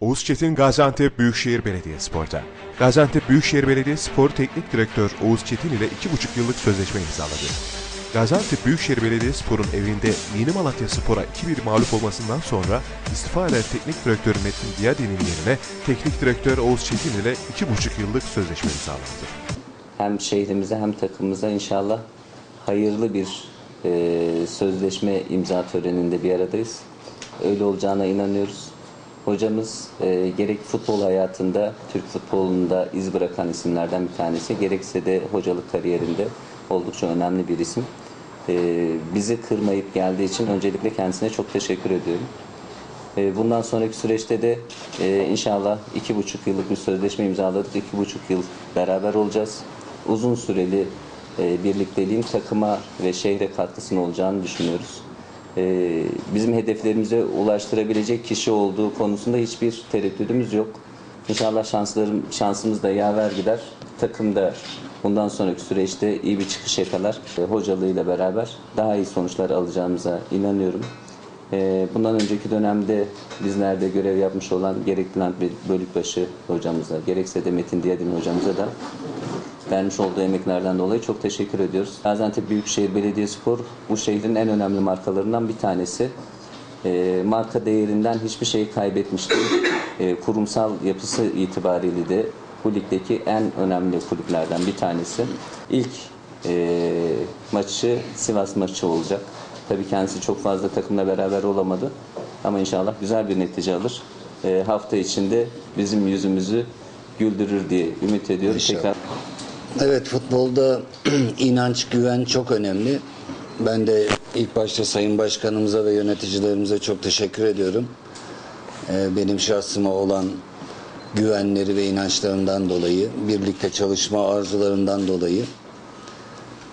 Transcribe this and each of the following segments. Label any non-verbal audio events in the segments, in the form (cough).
Oğuz Çetin Gaziantep Büyükşehir Belediyespor'da. Gaziantep Büyükşehir Belediyespor Teknik Direktör Oğuz Çetin ile 2,5 yıllık sözleşme imzaladı. Gaziantep Büyükşehir Belediyespor'un evinde Yeni Malatya Spor'a 2-1 mağlup olmasından sonra istifa eden teknik direktör Metin Diyadin'in yerine teknik direktör Oğuz Çetin ile 2,5 yıllık sözleşme imzalandı. hem şehrimize hem takımımıza inşallah hayırlı bir e, sözleşme imza töreninde bir aradayız. Öyle olacağına inanıyoruz. Hocamız e, gerek futbol hayatında, Türk futbolunda iz bırakan isimlerden bir tanesi, gerekse de hocalık kariyerinde oldukça önemli bir isim. E, bizi kırmayıp geldiği için öncelikle kendisine çok teşekkür ediyorum. E, Bundan sonraki süreçte de e, inşallah iki buçuk yıllık bir sözleşme imzaladık. İki buçuk yıl beraber olacağız. Uzun süreli e, birlikteliğin takıma ve şehre katkısının olacağını düşünüyoruz. E, Bizim hedeflerimize ulaştırabilecek kişi olduğu konusunda hiçbir tereddüdümüz yok. İnşallah şanslarım, şansımız da yaver gider. Takım da bundan sonraki süreçte iyi bir çıkış yakalar. E, Hocalığıyla beraber daha iyi sonuçlar alacağımıza inanıyorum. Ee, Bundan önceki dönemde bizlerde görev yapmış olan gerek Bülent Bölükbaşı hocamıza, gerekse de Metin Diyadin hocamıza da vermiş olduğu emeklerden dolayı çok teşekkür ediyoruz. Gaziantep Büyükşehir Belediyespor bu şehrin en önemli markalarından bir tanesi. Ee, marka değerinden hiçbir şey kaybetmiş değil. Ee, kurumsal yapısı itibariyle de bu ligdeki en önemli kulüplerden bir tanesi. İlk e, maçı Sivas maçı olacak. Tabii kendisi çok fazla takımla beraber olamadı. Ama inşallah güzel bir netice alır. E, hafta içinde bizim yüzümüzü güldürür diye ümit ediyorum. İnşallah. Tekrar Evet futbolda (clears throat) inanç, güven çok önemli. Ben de ilk başta Sayın Başkanımıza ve yöneticilerimize çok teşekkür ediyorum. Ee, Benim şahsıma olan güvenleri ve inançlarından dolayı, birlikte çalışma arzularından dolayı.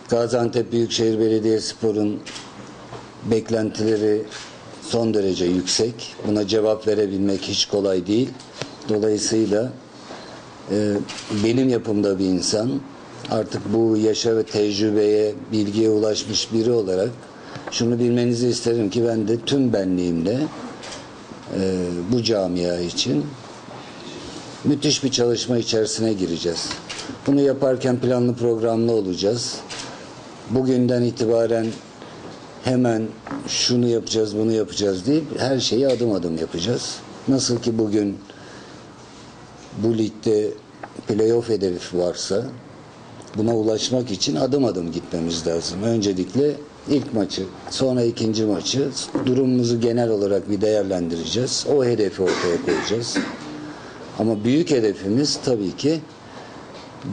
Gaziantep Büyükşehir Belediyespor'un beklentileri son derece yüksek. Buna cevap verebilmek hiç kolay değil. Dolayısıyla ee, benim yapımda bir insan artık bu yaşa ve tecrübeye, bilgiye ulaşmış biri olarak şunu bilmenizi isterim ki ben de tüm benliğimle e, bu camia için müthiş bir çalışma içerisine gireceğiz. Bunu yaparken planlı programlı olacağız. Bugünden itibaren hemen şunu yapacağız, bunu yapacağız deyip her şeyi adım adım yapacağız. Nasıl ki bugün bu ligde playoff hedefi varsa buna ulaşmak için adım adım gitmemiz lazım. Öncelikle ilk maçı, sonra ikinci maçı durumumuzu genel olarak bir değerlendireceğiz. O hedefi ortaya koyacağız. Ama büyük hedefimiz tabii ki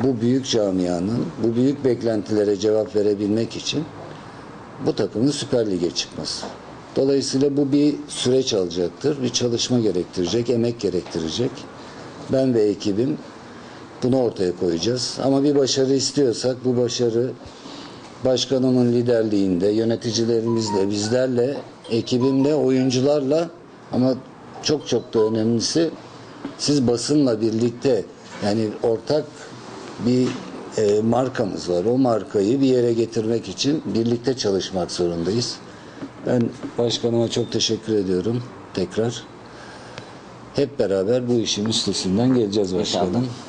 bu büyük camianın bu büyük beklentilere cevap verebilmek için bu takımın Süper Lig'e çıkması. Dolayısıyla bu bir süreç alacaktır. Bir çalışma gerektirecek, emek gerektirecek. Ben ve ekibim bunu ortaya koyacağız. Ama bir başarı istiyorsak bu başarı başkanımın liderliğinde, yöneticilerimizle, bizlerle, ekibimle, oyuncularla ama çok çok da önemlisi siz basınla birlikte yani ortak bir e, markamız var. O markayı bir yere getirmek için birlikte çalışmak zorundayız. Ben başkanıma çok teşekkür ediyorum tekrar. Hep beraber bu işin üstesinden geleceğiz başkanım.